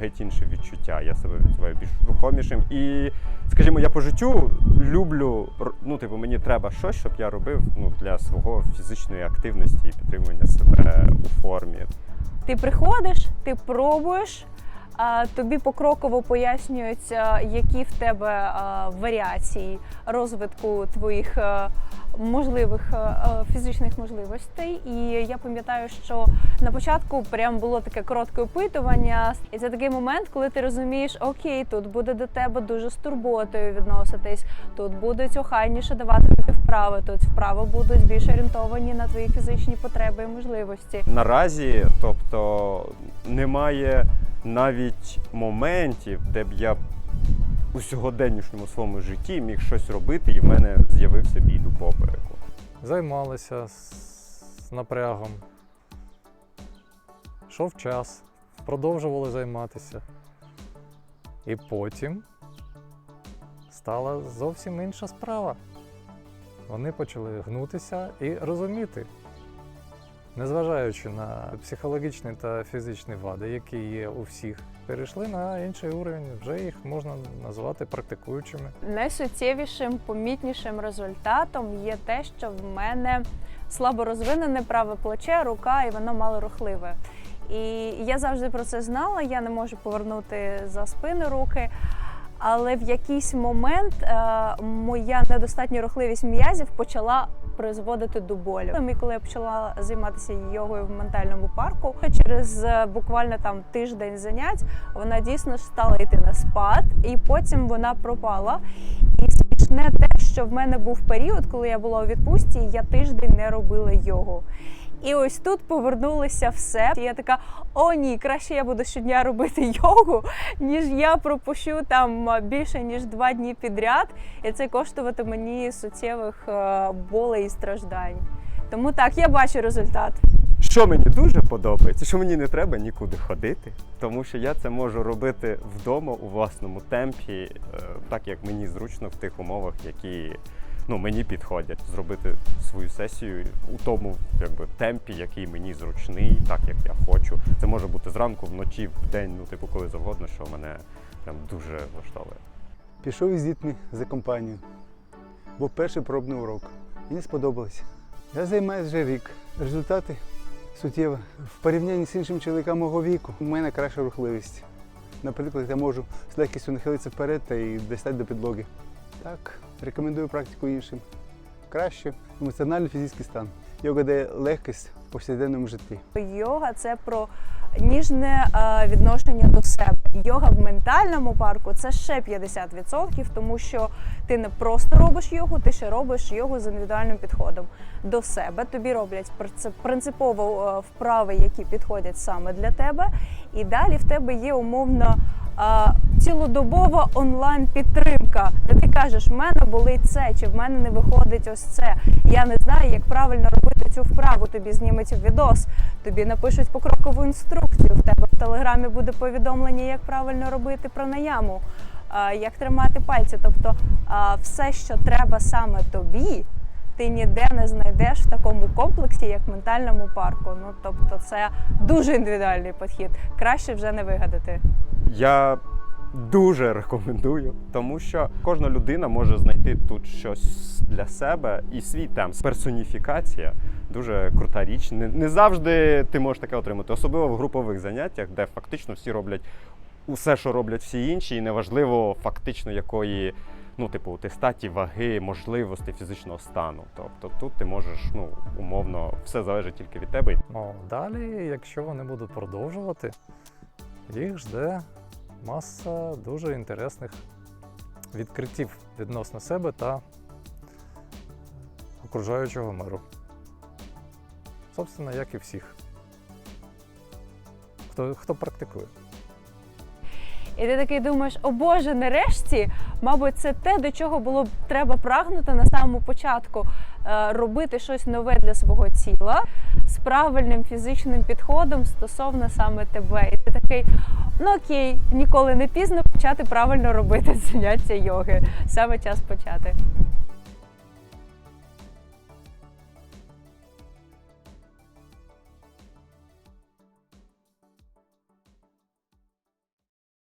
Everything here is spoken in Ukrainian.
геть інше відчуття. Я себе відчуваю більш рухомішим. І, скажімо, я по життю люблю, ну, типу, мені треба щось, щоб я робив ну, для свого фізичної активності і підтримування себе у формі. Ти приходиш, ти пробуєш, тобі покроково пояснюється, які в тебе варіації розвитку твоїх е, можливих е, е, фізичних можливостей. І я пам'ятаю, що на початку прям було таке коротке опитування, і це такий момент, коли ти розумієш, окей, тут буде до тебе дуже з турботою відноситись, тут будуть охайніше давати тобі вправи, тут вправи будуть більш орієнтовані на твої фізичні потреби і можливості. Наразі, тобто, немає навіть моментів, де б я у сьогоденнішньому своєму житті міг щось робити, і в мене з'явився біль у попереку. Займалися з напрягом. Йшов час, продовжували займатися. І потім стала зовсім інша справа. Вони почали гнутися і розуміти, незважаючи на психологічні та фізичні вади, які є у всіх, перейшли на інший уровень, вже їх можна назвати практикуючими. Найсуттєвішим, помітнішим результатом є те, що в мене слабо розвинене праве плече, рука, і воно мало рухливе. І я завжди про це знала. Я не можу повернути за спини руки. Але в якийсь момент е, моя недостатня рухливість м'язів почала призводити до болю. І коли я почала займатися йогою в ментальному парку, через е, буквально там тиждень занять вона дійсно стала йти на спад, і потім вона пропала. І смішне те, що в мене був період, коли я була у відпустці, я тиждень не робила йогу. І ось тут повернулося все. І я така: о, ні, краще я буду щодня робити йогу, ніж я пропущу там більше ніж два дні підряд, і це коштувати мені суттєвих е, болей і страждань. Тому так, я бачу результат. Що мені дуже подобається, що мені не треба нікуди ходити, тому що я це можу робити вдома у власному темпі, е, так як мені зручно в тих умовах, які ну, мені підходять. Зробити свою сесію у тому якби, темпі, який мені зручний, так як я хочу. Це може бути зранку, вночі, в день, ну типу, коли завгодно, що мене прям дуже влаштовує. Пішов із дітьми за компанію. Був перший пробний урок. Мені сподобалося. Я займаюся вже рік. Результати суттєві. В порівнянні з іншими чоловіками мого віку у мене краща рухливість. Наприклад, я можу з легкістю нахилитися вперед та і дістати до підлоги. Так, рекомендую практику іншим. Краще емоціональний фізичний стан. Йога дає легкість в повсякденному житті. Йога це про ніжне е, відношення до себе. Йога в ментальному парку це ще 50%, тому що ти не просто робиш йогу, ти ще робиш йогу з індивідуальним підходом до себе. Тобі роблять принципово е, вправи, які підходять саме для тебе. І далі в тебе є умовно. Цілодобова онлайн підтримка, де ти кажеш, в мене болить це, чи в мене не виходить ось це. Я не знаю, як правильно робити цю вправу. Тобі знімуть відос, тобі напишуть покрокову інструкцію. В тебе в телеграмі буде повідомлення, як правильно робити пранаяму, як тримати пальці. Тобто все, що треба саме тобі, ти ніде не знайдеш в такому комплексі, як ментальному парку. Ну тобто, це дуже індивідуальний підхід. Краще вже не вигадати. Я дуже рекомендую, тому що кожна людина може знайти тут щось для себе і свій темп. Персоніфікація дуже крута річ. Не, не завжди ти можеш таке отримати, особливо в групових заняттях, де фактично всі роблять усе, що роблять всі інші, і неважливо фактично якої. Ну, типу, ти статі, ваги, можливостей фізичного стану. Тобто тут ти можеш, ну, умовно, все залежить тільки від тебе. Ну, далі, якщо вони будуть продовжувати, їх жде маса дуже інтересних відкриттів відносно себе та окружаючого миру. Собственно, як і всіх. Хто, хто практикує. І ти такий думаєш, о Боже, нарешті, мабуть, це те, до чого було б треба прагнути на самому початку. Е, Робити щось нове для свого тіла з правильним фізичним підходом стосовно саме тебе. І ти такий, ну окей, ніколи не пізно почати правильно робити заняття йоги. Саме час почати.